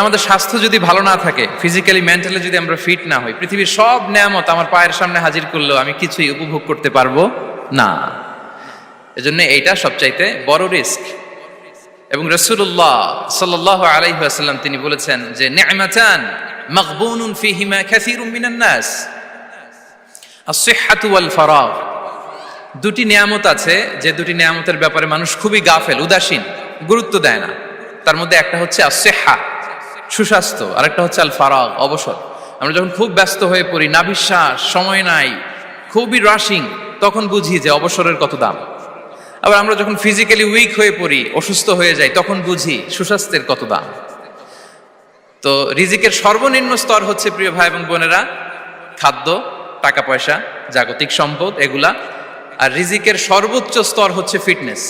আমাদের স্বাস্থ্য যদি ভালো না থাকে ফিজিক্যালি মেন্টালি যদি আমরা ফিট না হই, পৃথিবীর সব নেয়ামত আমার পায়ের সামনে হাজির করলেও আমি কিছুই উপভোগ করতে পারব না। এজন্য এইটা সবচাইতে বড় রিস্ক। এবং রসুল্লাহ সাল্লাহ আলাইহাল্লাম তিনি বলেছেন যে নেমাচান মকবুনুন ফিহিমা খাসিরুম মিনান নাস। আসিহাতু ফারাগ। দুটি নিয়ামত আছে, যে দুটি নিয়ামতের ব্যাপারে মানুষ খুবই গাফেল, উদাসীন, গুরুত্ব দেয় না। তার মধ্যে একটা হচ্ছে আসেহা সুস্বাস্থ্য, আরেকটা হচ্ছে আল ফারাগ, অবসর। আমরা যখন খুব ব্যস্ত হয়ে পড়ি নাভিশ্বাস সময় নাই, খুবই রাশিং তখন বুঝি যে অবসরের কত দাম। আবার আমরা যখন ফিজিক্যালি উইক হয়ে পড়ি, অসুস্থ হয়ে যাই, তখন বুঝি সুস্বাস্থ্যের কত দাম। তো রিজিকের সর্বনিম্ন স্তর হচ্ছে, প্রিয় ভাই এবং বোনেরা, খাদ্য, টাকা পয়সা, জাগতিক সম্পদ, এগুলা। আর রিজিকের সর্বোচ্চ স্তর হচ্ছে fitness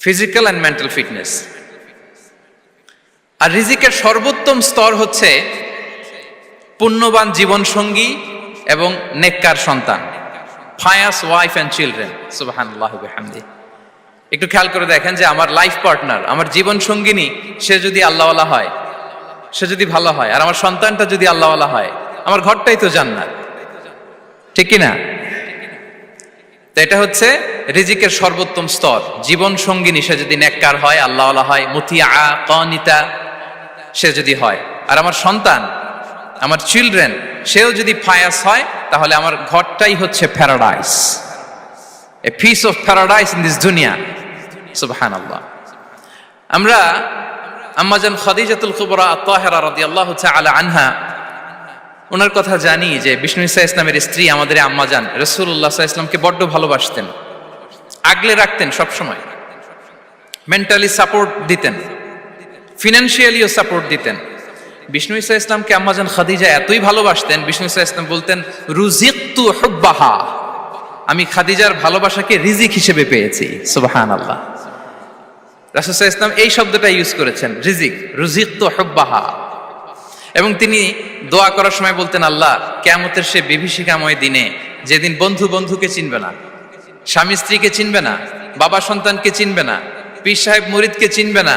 physical and mental fitness আর রিজিকের সর্বোত্তম স্তর হচ্ছে পুণ্যবান জীবন সঙ্গী এবং নেককার সন্তান। ফায়াস ওয়াইফ অ্যান্ড চিলড্রেন সুবাহান্লাহ একটু খেয়াল করে দেখেন যে আমার লাইফ পার্টনার আমার জীবন সঙ্গিনী সে যদি আল্লাহওয়ালা হয়, সে যদি ভালো হয়, আর আমার সন্তানটা যদি আল্লাহওয়ালা হয়, আমার ঘরটাই তো জান্নাত। ঠিক কিনা তো এটা হচ্ছে রিজিকের সর্বোত্তম স্তর। জীবন সঙ্গিনী সে যদি নেককার হয়, আল্লাহওয়ালা হয় মুতিয়া কনিতা সে যদি হয়। আর আমার সন্তান, আমার চিলড্রেন সেও যদি ফায়াস হয়, তাহলে আমার ঘরটাই হচ্ছে paradise a piece of paradise in this দুনিয়া সুবহান আল্লাহ আমরা আম্মাজান খাদিজাতুল কুবরা তাহেরা রাদিয়াল্লাহু তাআলা আনহা ওনার কথা জানি যে বিষ্ণু ইসা ইসলামের স্ত্রী আমাদের আম্মাজান রসুল্লাহ ইসলামকে বড্ড ভালোবাসতেন। আগলে রাখতেন সবসময়। মেন্টালি সাপোর্ট দিতেন। ফিনান্সিয়ালিও সাপোর্ট দিতেন। বিষ্ণু ইসা ইসলামকে আম্মাজান খাদিজা এতই ভালোবাসতেন, বিষ্ণু ইসা ইসলাম বলতেন রুজিকতু হুব্বাহা। আমি খাদিজার ভালোবাসাকে রিজিক হিসেবে পেয়েছি। সুবাহান আল্লাহ রাসুসা ইসলাম এই শব্দটা ইউজ করেছেন, রিজিক। রুজিকতু হুব্বাহা। এবং তিনি দোয়া করার সময় বলতেন, আল্লাহ কেমতের সে বিভীষিকাময় দিনে যেদিন বন্ধু বন্ধুকে চিনবে না, স্বামী স্ত্রীকে চিনবে না, বাবা সন্তানকে চিনবে না, পীর সাহেব মুরিদকে চিনবে না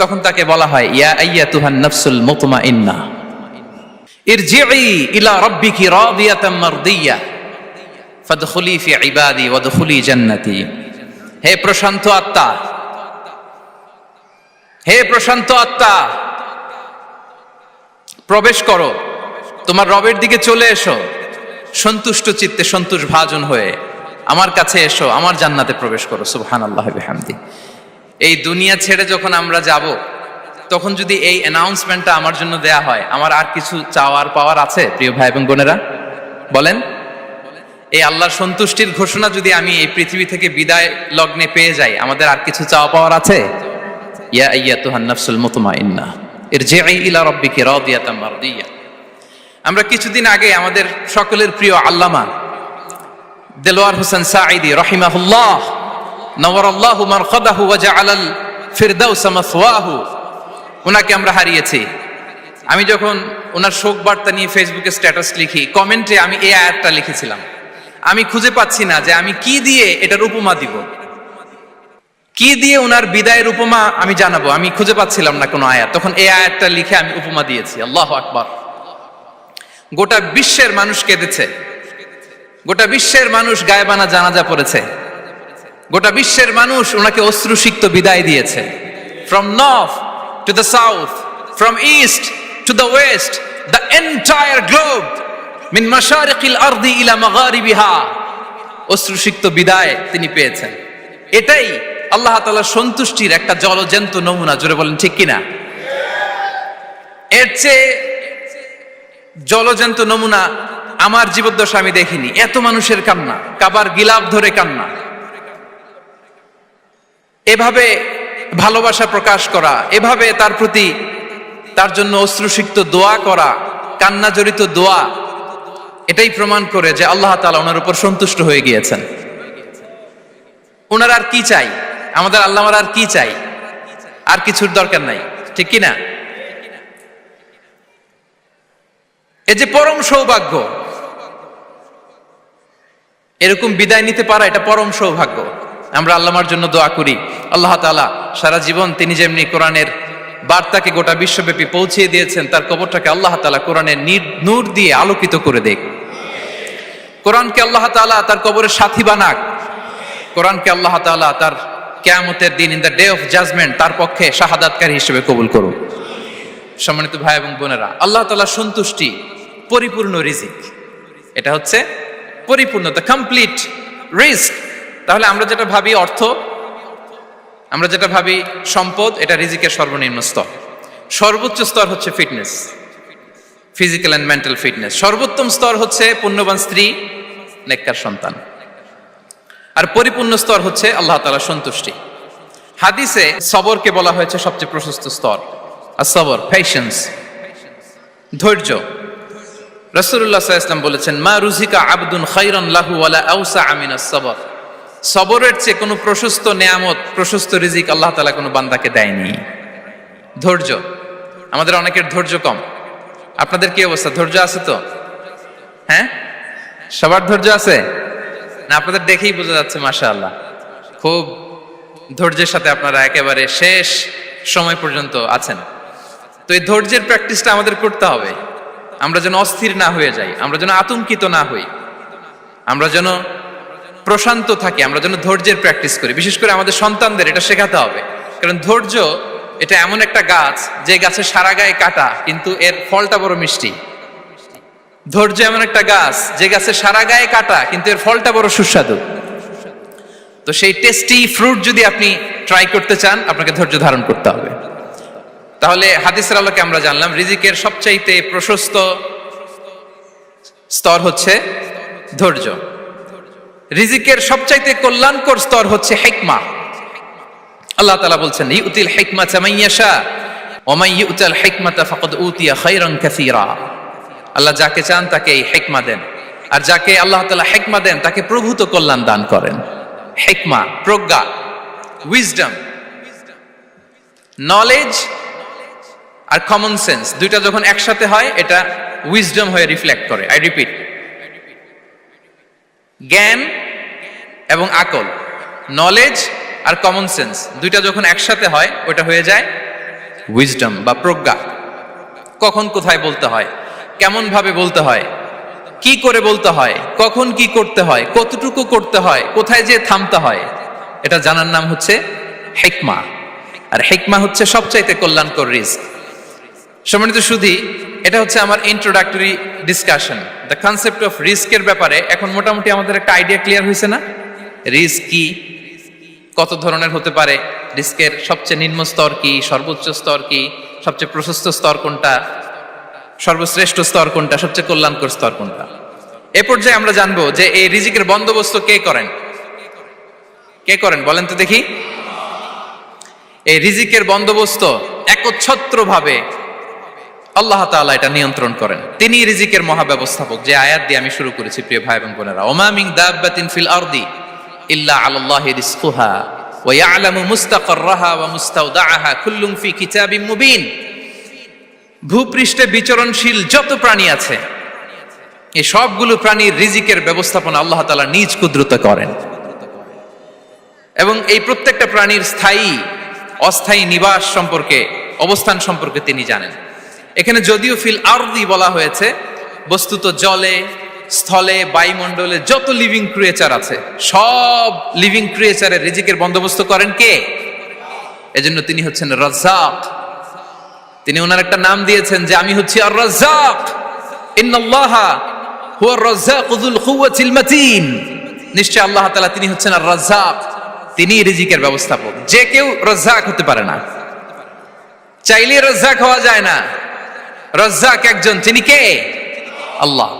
তখন তাকে বলা হয়, ইয়া আইয়া তুহান নফসুল মুতমা ইন্না ইরজিই ইলা রাব্বিকি রাদিয়াতাম মারদিয়া, ফাদখুলি ফি ইবাদি ওয়াদখুলি জান্নাতি। হে প্রশান্ত আত্মা, হে প্রশান্ত আত্মা, প্রবেশ করো। তোমার রবের দিকে চলে এসো। সন্তুষ্ট চিত্তে সন্তোষ ভাজন হয়ে আমার কাছে এসো, আমার জান্নাতে প্রবেশ করো। সুবহান আল্লাহ হামদি এই দুনিয়া ছেড়ে যখন আমরা যাব, তখন যদি এই অ্যানাউন্সমেন্টটা আমার জন্য দেয়া হয়, আমার আর কিছু চাওয়ার পাওয়ার আছে, প্রিয় ভাই এবং বোনেরা? বলেন। এই আল্লাহর সন্তুষ্টির ঘোষণা যদি আমি এই পৃথিবী থেকে বিদায় লগ্নে পেয়ে যাই, আমাদের আর কিছু চাওয়া পাওয়ার আছে? ইয়া ইয়া তুহান নফসুল মুতমাইন্না এর যে ইলা রব্বিকে রাদিয়াতাম মারদিয়া। আমরা কিছুদিন আগে আমাদের সকলের প্রিয় আল্লামা দেলোয়ার হোসেন সাঈদি, রহিমাহুল্লাহ ওনাকে আমরা হারিয়েছি। আমি যখন ওনার শোক বার্তা নিয়ে ফেসবুকে স্ট্যাটাস লিখি, কমেন্টে আমি এই আয়াতটা লিখেছিলাম। আমি খুঁজে পাচ্ছি না যে আমি কি দিয়ে এটার উপমা দিব। কি দিয়ে ওনার বিদায়ের উপমা আমি জানাব? আমি খুঁজে পাচ্ছিলাম না কোনো আয়াত। তখন এই আয়াতটা লিখে আমি উপমা দিয়েছি। আল্লাহ আকবার। গোটা বিশ্বের মানুষ কেঁদেছে। গোটা বিশ্বের মানুষ গায়েবানা জানাজা পড়েছে। গোটা বিশ্বের মানুষ ওনাকে অশ্রুসিক্ত বিদায় দিয়েছে। From north to the south from east to the west the entire globe মিন মাশারিকিল আরদি ইলা মাগারিবিহা অশ্রুসিক্ত বিদায় তিনি পেয়েছেন। এটাই আল্লাহ তাআলার সন্তুষ্টির একটা জলজন্ত নমুনা, জোরে বলেন, ঠিক কিনা? এর চেয়ে জলজন্ত নমুনা আমার জীবদ্দশা আমি দেখিনি। এত মানুষের কান্না, কাবার গিলাপ ধরে কান্না। এভাবে ভালোবাসা প্রকাশ করা, এভাবে তার প্রতি তার জন্য অশ্রুসিক্ত দোয়া করা কান্না জড়িত দোয়া, এটাই প্রমাণ করে যে আল্লাহ তাআলা ওনার উপর সন্তুষ্ট হয়ে গিয়েছেন। ওনার আর কি চাই? আমাদের আল্লাহ আর কি চাই? আর কিছুর দরকার নাই। ঠিক কি না? এ যে পরম সৌভাগ্য, এরকম বিদায় নিতে পারা এটা পরম সৌভাগ্য। আমরা আল্লামার জন্য দোয়া করি। আল্লাহ তাআলা সারা জীবন তিনি যেমনি কোরআনের বার্তাকে গোটা বিশ্বব্যাপী পৌঁছিয়ে দিয়েছেন, তার কবরটাকে আল্লাহ তালা কোরআনের নির- দিয়ে আলোকিত করে দেখ কোরআনকে আল্লাহ তাআলা তার কবরের সাথী বানাক। কোরআনকে আল্লাহ তাআলা তার কেয়ামতের দিন in the day of judgement তার পক্ষে শাহাদাতকারী হিসেবে কবুল করুন সম্মানিত ভাই এবং বোনেরা, আল্লাহ তাআলা সন্তুষ্টি, পরিপূর্ণ রিজিক। এটা হচ্ছে পরিপূর্ণতা কমপ্লিট রিস্ক তাহলে আমরা যেটা ভাবি, অর্থ আমরা যেটা ভাবি, সম্পদ, এটা রিজিকের সর্বনিম্ন স্তর। সর্বোচ্চ স্তর হচ্ছে fitness physical and mental fitness সর্বোত্তম স্তর হচ্ছে পুণ্যবান স্ত্রী, নেককার সন্তান। আর পরিপূর্ণ স্তর হচ্ছে আল্লাহ তাআলা সন্তুষ্টি। হাদিসে সবরকে বলা হয়েছে সবচেয়ে প্রশস্ত স্তর। আর সবর পেশেন্স ধৈর্য। রসুল্লাহ ইসলাম বলেছেন, মা রুজিকা আবদুন খাইরন লাহু ওয়ালা আউসা আমিনা সবর। সবরের চেয়ে কোনো প্রশস্ত নেয়ামত, প্রশস্ত রিজিক আল্লাহ তালা কোনো বান্দাকে দেয়নি। ধৈর্য। আমাদের অনেকের ধৈর্য কম। আপনাদের কি অবস্থা? ধৈর্য আছে তো? হ্যাঁ? সবার ধৈর্য আছে? না, আপনাদের দেখেই বোঝা যাচ্ছে মাশা আল্লাহ খুব ধৈর্যের সাথে আপনারা একেবারে শেষ সময় পর্যন্ত আছেন। তো এই ধৈর্যের প্র্যাকটিসটা আমাদের করতে হবে। আমরা যেন অস্থির না হয়ে যাই। আমরা যেন আতঙ্কিত না হই। আমরা যেন প্রশান্ত থাকি, আমরা যেন ধৈর্যের প্র্যাকটিস করি। বিশেষ করে আমাদের সন্তানদের এটা শেখাতে হবে। কারণ ধৈর্য, এটা এমন একটা গাছ, যে গাছের সারা গায়ে কাটা, কিন্তু এর ফলটা বড় মিষ্টি। ধৈর্য এমন একটা গাছ, যে গাছের সারা গায়ে কাটা, কিন্তু এর ফলটা বড় সুস্বাদু। তো সেই টেস্টি ফ্রুট যদি আপনি ট্রাই করতে চান, আপনাকে ধৈর্য ধারণ করতে হবে। তাহলে হাদিসের আলোকে আমরা জানলাম, রিজিকের সবচাইতে প্রশস্ত স্তর হচ্ছে ধৈর্য। রিজিকের সবচাইতে কল্যাণকর স্তর হচ্ছে হেকমা। আল্লাহ তালা বলছেন, ইউতিল হিকমা চামাইয়াশা ওমাই ইউতাল হিকমাতা ফাকাদ উতিয়া খাইরান কাসীরা। আল্লাহ যাকে চান তাকে এই হেকমা দেন। আর যাকে আল্লাহ তাআলা হেকমা দেন, তাকে প্রভূত কল্যাণ দান করেন। হেকমা, প্রজ্ঞা উইজডম নলেজ আর কমন সেন্স দুইটা যখন একসাথে হয়, এটা উইজডম হয়ে রিফ্লেক্ট করে। আই রিপিট জ্ঞান এবং আকল নলেজ আর কমন সেন্স দুইটা যখন একসাথে হয় ওটা হয়ে যায় উইজডম বা প্রজ্ঞা। কখন কোথায় বলতে হয়, কেমন ভাবে বলতে হয়, কি করে বলতে হয়, কখন কি করতে হয়, কতটুকু করতে হয়, কোথায় যে থামতে হয়, এটা জানার নাম হচ্ছে হেকমা আর হেকমা হচ্ছে সবচাইতে কল্যাণকর রিস্ক। সম্মানিত সুধী, এটা হচ্ছে আমার introductory discussion the concept of রিস্কের ব্যাপারে এখন মোটামুটি আমাদের একটা আইডিয়া ক্লিয়ার হয়েছে না? রিস্ক কি কত ধরনের হতে পারে? রিস্কের সবচেয়ে নিম্ন স্তর কি? সর্বোচ্চ স্তর কি? সবচেয়ে প্রশস্ত স্তর কোনটা? সর্বশ্রেষ্ঠ স্তর কোনটা? সবচেয়ে কল্যাণকর স্তর কোনটা? এ পর্যায়ে আমরা জানব যে এই রিজিকের বন্দোবস্ত কে করেন? কে করেন? বলেন তো দেখি। এই রিজিকের বন্দোবস্ত একচ্ছত্র ভাবে আল্লাহ তাআলা এটা নিয়ন্ত্রণ করেন। তিনি রিজিকের মহাব্যবস্থাপক। যে আয়াত দিয়ে আমি শুরু করেছি, প্রিয় ভাই এবং বোনেরা। ওমা মিন দাব্বাতিন ফিল আরদি ইল্লা আলাল্লাহি রিজকুহা ওয়া ইয়ালামু মুস্তাকাররাহা ওয়া মুস্তাওদাআহা কুল্লুম ফি কিতাবিম মুবিন। ভূপৃষ্ঠে বিচরণশীল যত প্রাণী আছে এই সবগুলো প্রাণীর রিজিকের ব্যবস্থাপনা আল্লাহ তাআলা নিজ কুদরতে করেন। এবং এই প্রত্যেকটা প্রাণীর স্থায়ী, অস্থায়ী নিবাস সম্পর্কে, অবস্থান সম্পর্কে তিনি জানেন। এখানে যদিও ফিল আরদি বলা হয়েছে, বস্তুত জলে স্থলে, বায়ুমণ্ডলে যত লিভিং ক্রিয়েচার আছে, সব লিভিং ক্রিয়েচারের রিজিকের বন্দোবস্ত করেন কে? এজন্য তিনি হচ্ছেন রাজ্জাক। তিনি ওনার একটা নাম দিয়েছেন যে আমি হচ্ছি আর রাজ্জাক ইন্নাল্লাহা হুয়া রাজ্জাকুল কুওয়াতিল মাতিন। নিশ্চয় আল্লাহ তাআলা তিনি হচ্ছেন আর রাজ্জাক তিনি রিজিকের ব্যবস্থাপক। যে কেউ রাজ্জাক হতে পারে না। চাইলে রাজ্জাক হওয়া যায় না। রাজ্জাক একজন, তিনি কে? আল্লাহ।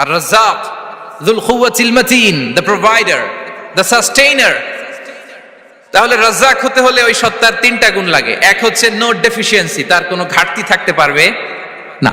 আর রাজ্জাক দুল খুয়াতিল মাতিন দ্য প্রোভাইডার দ্য সাস্টেইনার তাহলে রাজ্জাক হতে হলে ওই সত্তার তিনটা গুণ লাগে। এক হচ্ছে নো ডেফিসিয়েন্সি তার কোনো ঘাটতি থাকতে পারবে না।